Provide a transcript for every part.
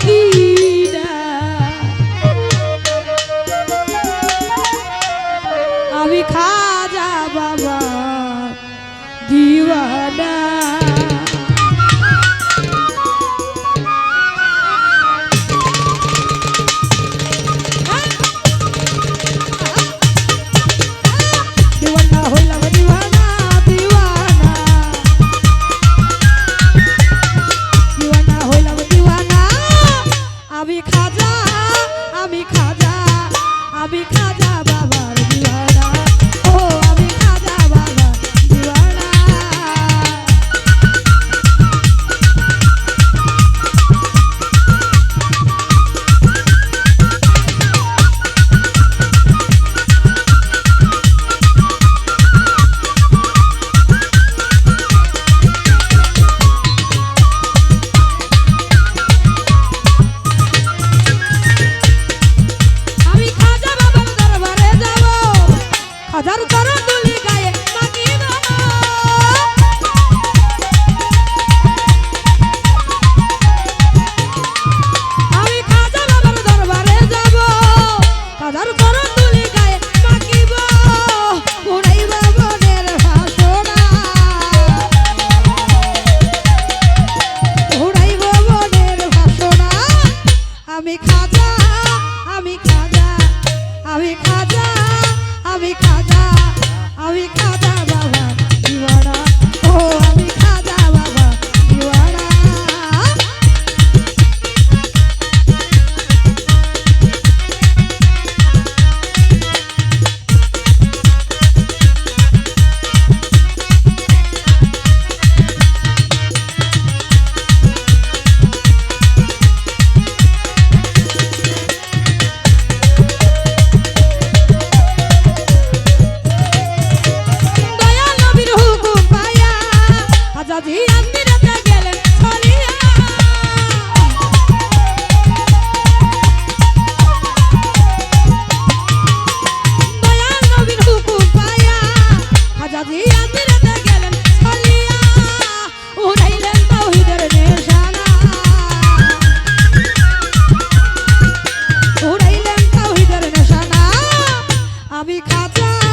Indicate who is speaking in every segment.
Speaker 1: Medina আমি খাজা বাবা দিওয়ানা। ছবি খাতা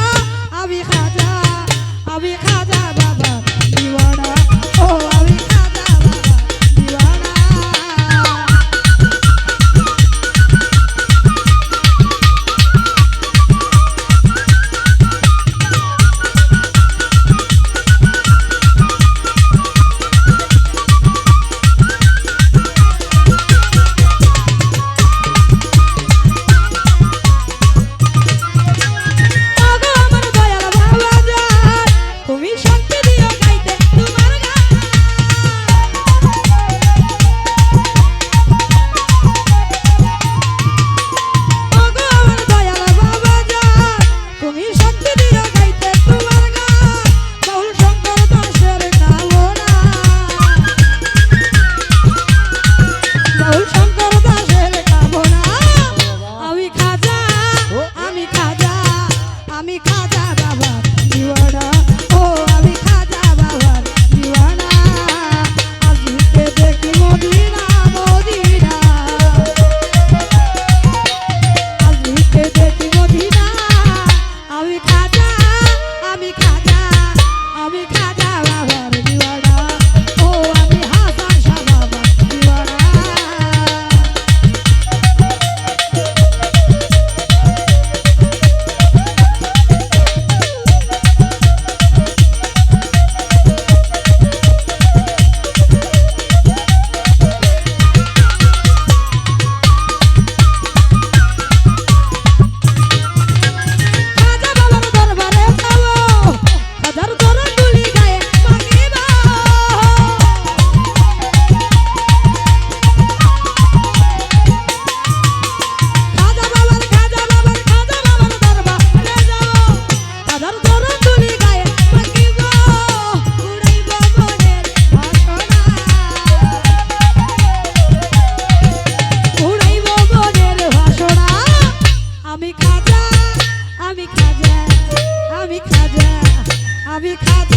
Speaker 1: vida